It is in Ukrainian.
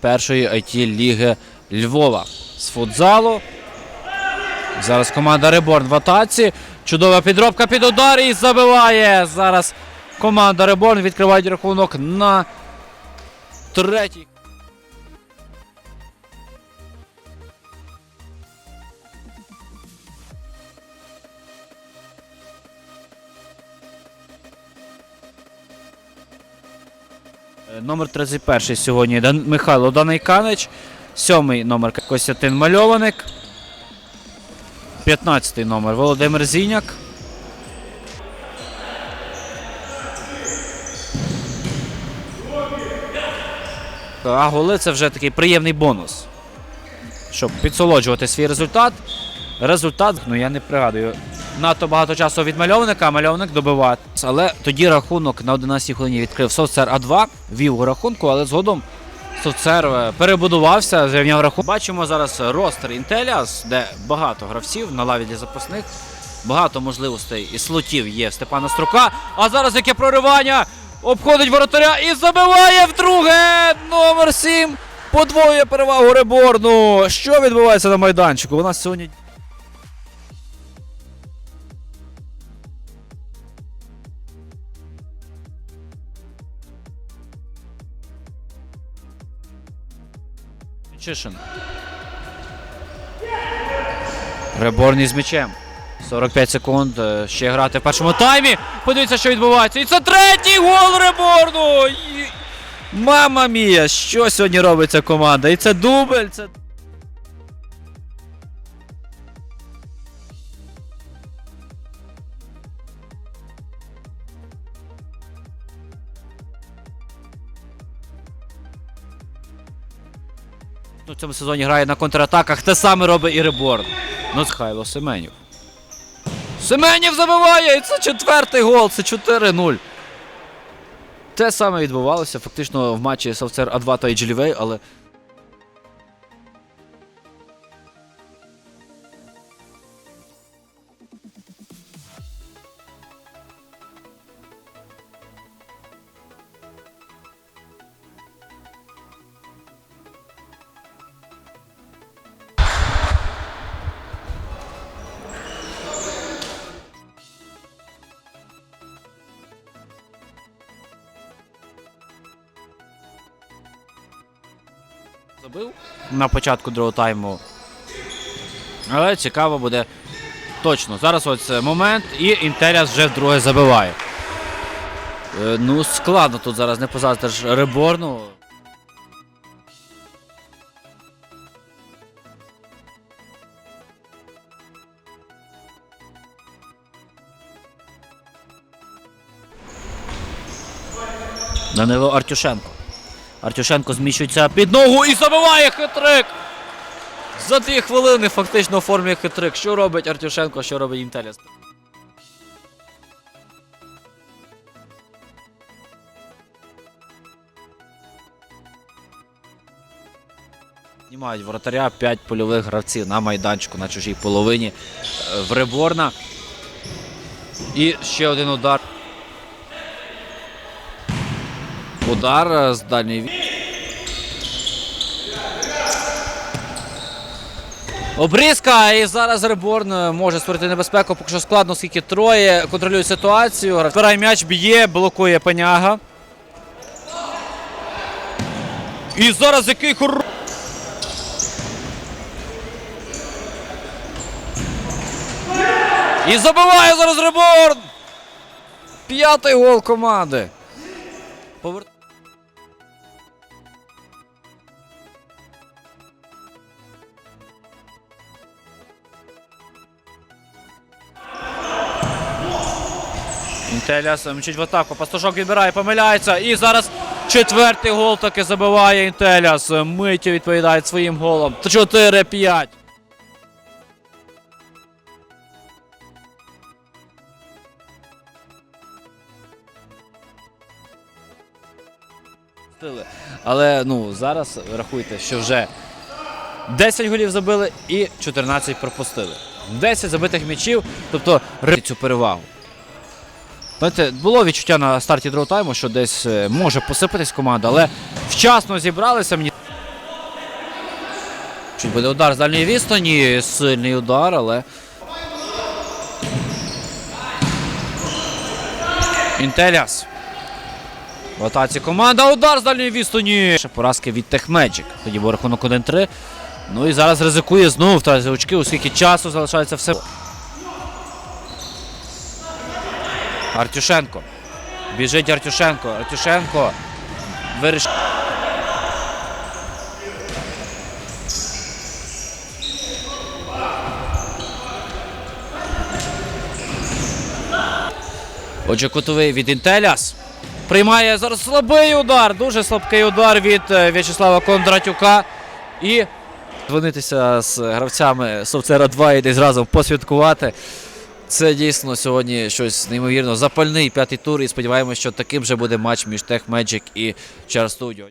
першої it ліги Львова з футзалу. Зараз команда Реборн в атаці. Чудова підробка під удар і забиває. Зараз команда Реборн відкриває рахунок на третій. Номер 31 сьогодні Михайло Данайканич. Сьомий номер Костянтин Мальованик. 15 номер Володимир Зіняк. А голи це вже такий приємний бонус. Щоб підсолоджувати свій результат. Результат, ну я не пригадую. Надто багато часу від мальовника, а мальовник добиває. Але тоді рахунок на 11 хвилині відкрив Совцер А2, вів у рахунку, але згодом Совцер е, перебудувався, зрівняв рахунок. Бачимо зараз ростер Інтеліас, де багато гравців на лаві для запасних. Багато можливостей і слотів є Степана Струка. А зараз яке проривання! Обходить воротаря і забиває вдруге! Номер 7 подвоює перевагу Реборну. Що відбувається на майданчику? У нас сьогодні Чишин. Реборний з м'ячем. 45 секунд. е, Ще грати в першому таймі. Подивіться, що відбувається. І це третій гол Реборну. Мама мія, що сьогодні робиться команда? І це дубль. Це... В цьому сезоні грає на контратаках. Те саме робить і Реборн. Ну, Хайло Семенів. Семенів забиває! І це четвертий гол, це 4-0. Те саме відбувалося фактично в матчі Савцер А2 та Іджелівей, але. Забив на початку другого тайму. Але цікаво буде точно. Зараз ось е, момент, і Інтеріас вже вдруге забиває. Е, Ну, складно тут зараз не позаздриш Реборну. Данило Артюшенко. Артюшенко зміщується під ногу і забиває хитрик. За дві хвилини фактично оформлює хитрик. Що робить Артюшенко, що робить Інтеліс? Знімають воротаря 5 польових гравців на майданчику на чужій половині е, в Реборна. І ще один удар. Удар е, з дальньої Обрізка, і зараз Реборн е, може створити небезпеку, поки що складно, оскільки троє контролюють ситуацію. Збирає м'яч, б'є, блокує пеняга. І зараз який хор... І забиває зараз Реборн! П'ятий гол команди. Повер... Інтеліас мчить в атаку. Пастушок відбирає, помиляється. І зараз четвертий гол таки забиває Інтеліас. Миттю відповідає своїм голом. 4-5. Але ну зараз рахуйте, що вже 10 голів забили і 14 пропустили. 10 забитих м'ячів, тобто цю перевагу. Знаєте, було відчуття на старті другого тайму, що десь е, може посипатись команда, але вчасно зібралися. Мені Чуть буде удар з дальньої відстані, сильний удар, але. Інтеліас. В атаці команда. Удар з дальньої відстані. Ще поразки від Техмеджик. Тоді був рахунок 1-3. Ну і зараз ризикує знову втратити очки, оскільки часу залишається все. Артюшенко. Біжить Артюшенко. Артюшенко. Виріш... Отже, кутовий від Інтеляс. Приймає зараз слабий удар, дуже слабкий удар від е, В'ячеслава Кондратюка. І дзвонитися з гравцями Совцера 2 і десь разом посвяткувати. Це дійсно сьогодні щось неймовірно запальний п'ятий тур. І сподіваємося, що таким же буде матч між Tech Magic і Char Studio.